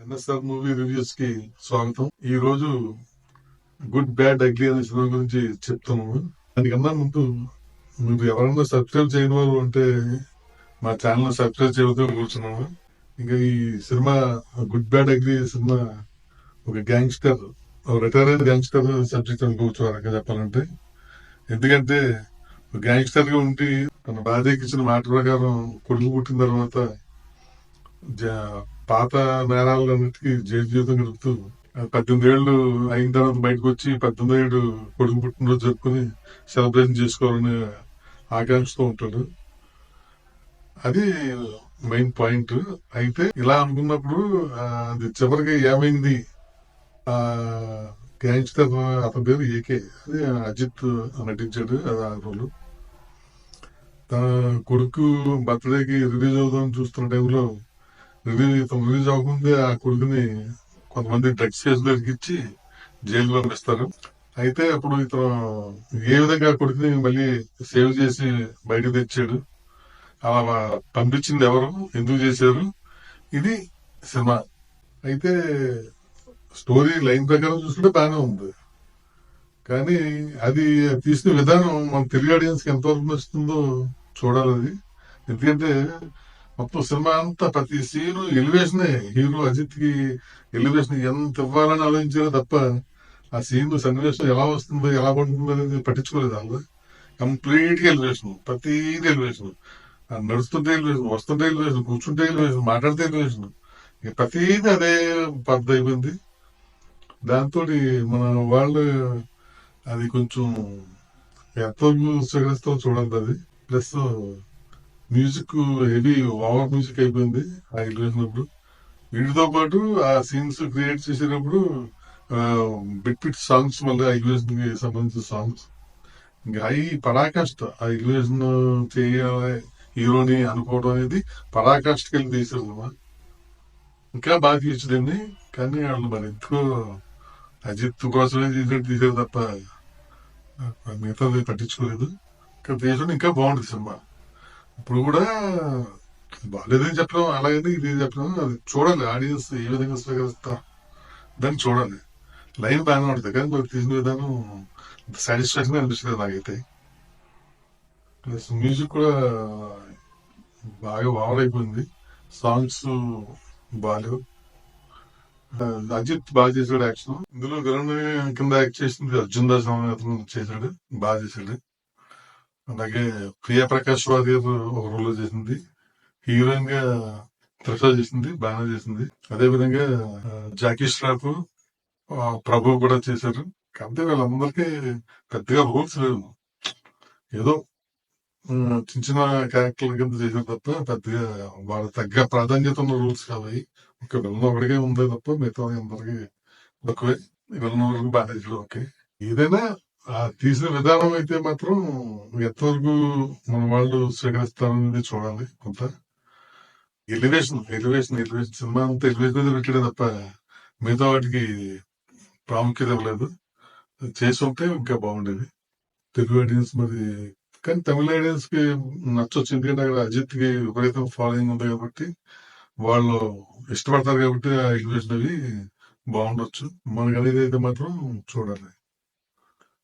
NSR movie రివ్యూస్కి స్వాగతం. ఈ రోజు గుడ్ బ్యాడ్ అగ్లీ అనే సినిమా గురించి చెప్తున్నాము. దానికన్నా ముందు మీరు ఎవరన్నా సబ్స్క్రైబ్ చేయని వారు అంటే మా ఛానల్ సబ్స్క్రైబ్ చేయవద్దు కూర్చున్నాము. ఇంకా ఈ cinema good bad ugly cinema ఒక గ్యాంగ్స్టర్ రిటైర్ అయిన గ్యాంగ్స్టర్ సబ్జెక్ట్ అనుకోవచ్చు రకంగా చెప్పాలంటే. ఎందుకంటే గ్యాంగ్స్టర్గా ఉండి తన భార్యకి ఇచ్చిన మాట ప్రకారం కొడుకు పుట్టిన తర్వాత జ- పాత నేరాలన్నిటికీ జైలు జీవితం గడుపుతూ పద్దెనిమిది ఏళ్ళు అయిన తర్వాత బయటకు వచ్చి పద్దెనిమిది ఏడు కొడుకు పుట్టినరోజు జరుపుకుని సెలబ్రేషన్ చేసుకోవాలని ఆకాంక్షతో ఉంటాడు. అది మెయిన్ పాయింట్. అయితే ఇలా అనుకున్నప్పుడు అది చివరికి ఏమైంది? ఆ గ్యాంగ్స్టర్ అతని పేరు ఏకే. అది అజిత్ నటించాడు అది ఆ రోజు తన కొడుకు బర్త్డేకి రిలీజ్ అవుదామని చూస్తున్న టైంలో రిలీజ్ ఇతను రిలీజ్ ఆ కొడుకుని కొంతమంది డ్రగ్స్ కేసులు ఇచ్చి జైలు పంపిస్తారు అయితే అప్పుడు ఇతను ఏ విధంగా కొడుకుని మళ్ళీ సేవ్ చేసి బయటకు తెచ్చాడు? అలా పంపించింది ఎవరు? ఎందుకు చేశారు? ఇది సినిమా. అయితే స్టోరీ లైన్ ప్రకారం చూసుకుంటే బాగానే ఉంది. కానీ అది తీసిన విధానం మన తెలుగు ఆడియన్స్కి ఎంతవరకు నచ్చుతుందో చూడాలి అది. ఎందుకంటే మొత్తం సినిమా అంతా ప్రతి సీన్ ఎలివేషన్ హీరో అజిత్కి ఎలివేషన్ ఎంత ఇవ్వాలని ఆలోచించారో తప్ప ఆ సీన్ సన్నివేశం ఎలా వస్తుందో ఎలా పడుతుందో అనేది పట్టించుకోలేదు వాళ్ళు కంప్లీట్గా ఎలివేషన్ ప్రతిదీ ఎలివేషన్ నడుస్తుంటే ఎలివేషన్ వస్తుంటే ఎలివేషన్ కూర్చుంటే ఎలివేషన్ మాట్లాడితే ఎలివేషన్ ఇక ప్రతిదీ అదే పద్ధతి అయిపోయింది. దాంతో మన వాళ్ళు అది కొంచెం ఎంతో స్వీకరిస్తాం చూడాలి అది. Plus music heavy over music అయిపోయింది ఆ వెళ్ళినప్పుడు వీటితో పాటు ఆ సీన్స్ క్రియేట్ చేసేటప్పుడు బిట్ బిట్ సాంగ్స్ మళ్ళీ ఆ ఎలివేషన్కి సంబంధించిన సాంగ్స్ ఇంకా హై పరాకాష్ట ఆ ఎలివేషన్ చేయాలి హీరోని అనుకోవడం అనేది పరాకాష్ఠకి వెళ్ళి తీసారు అన్నమాట. ఇంకా బాగా తీర్చదండి కానీ వాళ్ళు మరి ఎందుకో అజిత్ కోసమే తీసినట్టు తీసారు తప్ప మిగతాది పట్టించుకోలేదు. ఇంకా తీసిన ఇంకా బాగుంటుంది సినిమా. ఇప్పుడు కూడా బాగాలేదని చెప్పడం అలాగని ఇది చెప్పడం అది చూడాలి. ఆడియన్స్ ఏ విధంగా స్వీకరిస్తారు దాన్ని చూడాలి. లైన్ బాగానే ఉంటుంది కానీ మరి తీసిన విధానం సాటిస్ఫాక్షన్ అనిపిస్తుంది నాకైతే. ప్లస్ మ్యూజిక్ కూడా బాగా ఓవర్ అయిపోయింది. సాంగ్స్ బాగాలేవు. అజిత్ బాగా చేశాడు యాక్షన్ ఇందులో గరుణ్ కింద యాక్ట్ చేసింది అర్జున్ దాస్ చేశాడు బాగా చేశాడు. అలాగే ప్రియా ప్రకాష్ రావు గారు ఒక రోల్ చేసింది. హీరోయిన్గా త్రిష చేసింది బాగా చేసింది. అదే విధంగా జాకీ ష్రాఫ్ ప్రభు కూడా చేశారు. కాకపోతే వీళ్ళందరికీ పెద్దగా రూల్స్ లేవు. ఏదో చిన్న చిన్న క్యారెక్టర్ల కింద చేశారు తప్ప పెద్దగా వాళ్ళ తగ్గ ప్రాధాన్యత ఉన్న రూల్స్ కావాలి ఒక విలన్ ఒకటిగా ఉంది తప్ప మిగతా అందరికి తక్కువే. విలన్ వరకు బాగా ఓకే. ఏదైనా తీసిన విధానం అయితే మాత్రం ఎంతవరకు మన వాళ్ళు స్వీకరిస్తారనేది చూడాలి కొంత. ఎలివేషన్ ఎలివేషన్ ఎలివేషన్ సినిమా అంతా ఎలివేషన్ మీద పెట్టాడే తప్ప మిగతా వాటికి ప్రాముఖ్యత ఇవ్వలేదు. చేసి ఉంటే ఇంకా బాగుండేది. తెలుగు ఆడియన్స్ మరి కానీ తమిళ ఆడియన్స్కి నచ్చొచ్చు. ఎందుకంటే అక్కడ అజిత్కి విపరీతం ఫాలోయింగ్ ఉంది కాబట్టి వాళ్ళు ఇష్టపడతారు కాబట్టి ఆ ఎలివేషన్ అవి బాగుండొచ్చు. మనకు అనేది అయితే మాత్రం చూడాలి.